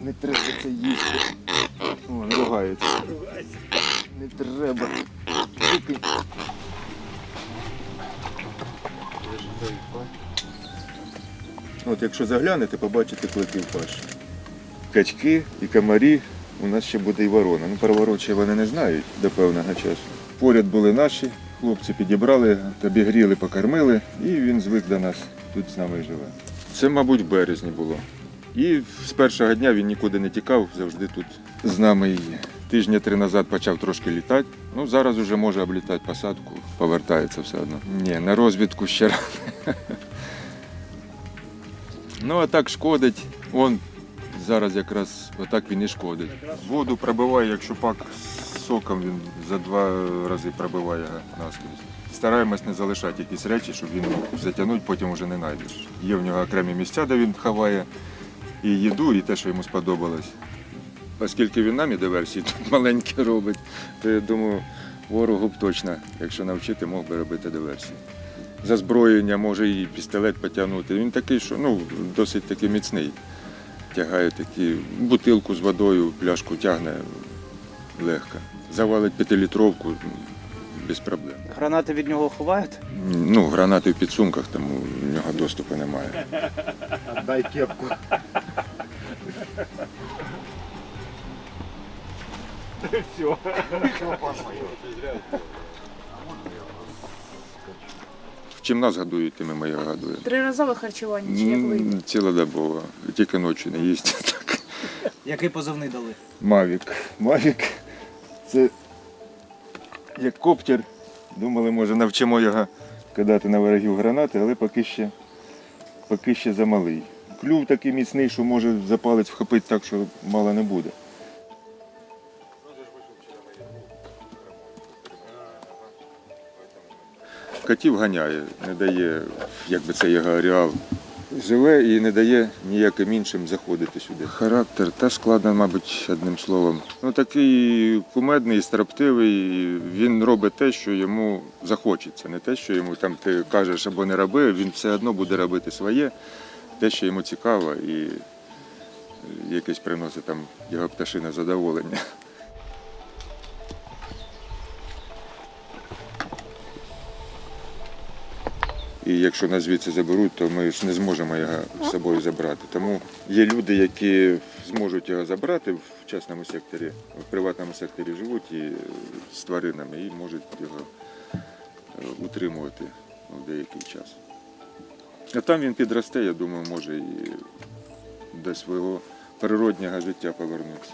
Не треба це їсти. О, не ругається. Не треба. Викинь. От якщо заглянете, побачите клики в паші. Качки і комарі, у нас ще буде і ворона. Ну, про ворон ще вони не знають до певного часу. Поряд були наші, хлопці підібрали, обігріли, покормили, і він звик до нас, тут з нами живе. Це, мабуть, в березні було. І з першого дня він нікуди не тікав, завжди тут з нами і є. Тижня три назад почав трошки літати. Ну, зараз вже може облітати посадку, повертається все одно. Ні, на розвідку ще рано. Ну, а так шкодить. Он зараз якраз отак він і шкодить. Воду пробиває, якщо пак з соком він за два рази пробиває наскрізь. Стараємось не залишати якісь речі, щоб він затягнути, потім вже не знайдеш. Є в нього окремі місця, де він ховає і їду, і те, що йому сподобалось. Оскільки він нам і диверсії тут маленькі робить, то я думаю, ворогу б точно, якщо навчити, мог би робити диверсії. За зброєння може і пістолет потягнути. Він такий, що ну, досить таки міцний. Тягає такі бутилку з водою, пляшку тягне легко. Завалить п'ятилітровку без проблем. Гранати від нього ховають? Ну, гранати в підсумках, тому в нього доступу немає. Дай кепку. Чим нас годують, тим і ми його годуємо. Триразове харчування чи як вийде? М, Цілодобово. Тільки ночі не їсть. Так. Який позивний дали? Мавік. Мавік це як коптер. Думали, може навчимо його кидати на ворогів гранати, але поки ще, поки ще замалий. Клюв такий міцний, що може за палець вхопити так, що мало не буде. Котів ганяє, не дає, якби це його ареал. Живе і не дає ніяким іншим заходити сюди. Характер теж складно, мабуть, одним словом. Ну такий кумедний, строптивий. Він робить те, що йому захочеться. Не те, що йому там ти кажеш або не роби, він все одно буде робити своє, те, що йому цікаво, і якесь приносить там його пташине задоволення. І якщо нас звідси заберуть, то ми ж не зможемо його з собою забрати. Тому є люди, які зможуть його забрати в частному секторі, в приватному секторі живуть і з тваринами і можуть його е, утримувати в деякий час. А там він підросте, я думаю, може і до свого природнього життя повернутися.